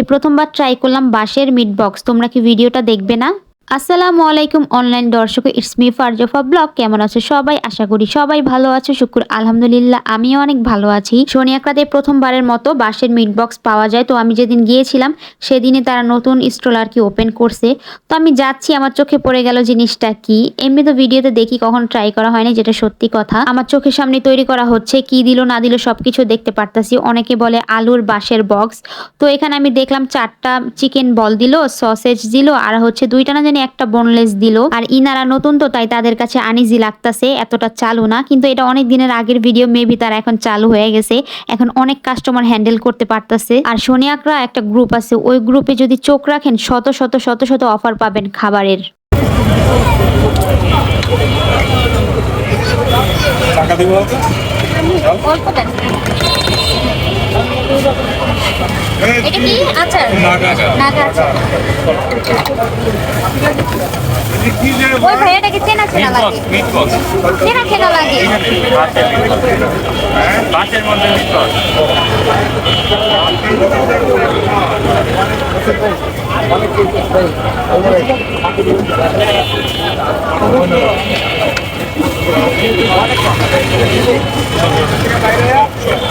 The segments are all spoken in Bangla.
এই প্রথমবার ট্রাই করলাম বাঁশের মিট বক্স তোমরা কি ভিডিওটা দেখবে না? আসসালামু আলাইকুম অনলাইন দর্শক ইটস মি ফারজফা ব্লগ কেমন আছো সবাই? আশা করি সবাই ভালো আছো, শুকুর, আলহামদুলিল্লাহ, আমিও অনেক ভালো আছি। সোনিয়াক্রাতে প্রথমবারের মতো বাঁশের মিট বক্স পাওয়া যায়। তো আমি যেদিন গিয়েছিলাম, সেদিনে তারা নতুন স্টল আর কি ওপেন করছে। তো আমি যাচ্ছি, আমার চোখে পড়ে গেল জিনিসটা কি। এমনি তো ভিডিওতে দেখি, কখন ট্রাই করা হয়নি যেটা সত্যি কথা। আমার চোখের সামনে তৈরি করা হচ্ছে, কি দিল, না দিল, সবকিছু দেখতে পারতাছি। অনেকে বলে আলুর বাঁশের বক্স তো এখানে আমি দেখলাম চারটা চিকেন বল দিল সসেজ দিল, আর হচ্ছে দুইটা না জানি একটা বোনলেস দিল। আর ইনারা নতুন তো তাই তাদের কাছে আনিজি লাগতাছে এতটা চালু না। কিন্তু এটা অনেক দিনের আগের ভিডিও মেবি তারা এখন চালু হয়ে গেছে। এখন অনেক কাস্টমার হ্যান্ডেল করতে পারতাছে। আর সোনিয়াকরা একটা গ্রুপ আছে ওই গ্রুপে যদি চোখ রাখেন শত শত শত শত অফার পাবেন খাবারের। টাকা দিব এটা কি? আচার? নাগা আচার। ওই ভাইয়াটাকে চেনা চেনা লাগে। চেনা চেনা লাগে। বাসের মধ্যে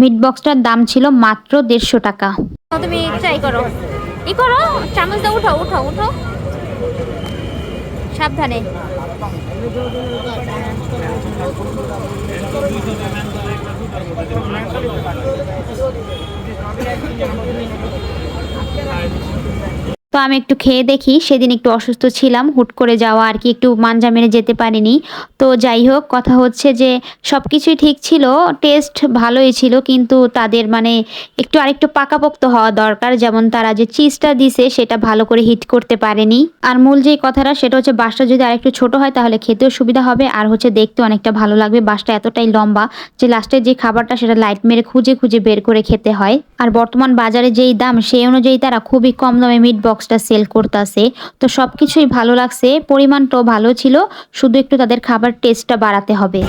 মিট বক্সটার দাম ছিল মাত্র দেড়শো টাকা। তুমি ট্রাই করো। ই করো, চামচ দাও, উঠাও উঠাও উঠো সাবধানে। তো আমি একটু খেয়ে দেখি। সেদিন একটু অসুস্থ ছিলাম, হুট করে যাওয়া আর কি, একটু মাঞ্জা মেরে যেতে পারিনি। তো যাই হোক, কথা হচ্ছে যে সব কিছুই ঠিক ছিল টেস্ট ভালোই ছিল, কিন্তু তাদের মানে একটু আরেকটু পাকাপোক্ত হওয়া দরকার। যেমন তারা যে চিজটা দিছে, সেটা ভালো করে হিট করতে পারেনি। আর মূল যেই কথাটা, সেটা হচ্ছে বাসটা যদি আরেকটু ছোট হয়, তাহলে খেতেও সুবিধা হবে। আর হচ্ছে দেখতে অনেকটা ভালো লাগবে। বাসটা এতটাই লম্বা যে লাস্টের যে খাবারটা, সেটা লাইট মেরে খুঁজে খুঁজে বের করে খেতে হয়। আর বর্তমান বাজারে যেই দাম, সেই অনুযায়ী তারা খুবই কম দামে মিট বক্সটা সেল করতেছে। তো সব কিছুই ভালো লাগছে, পরিমাণটাও ভালো ছিল। শুধু একটু তাদের খাবার টেস্টটা বাড়াতে হবে।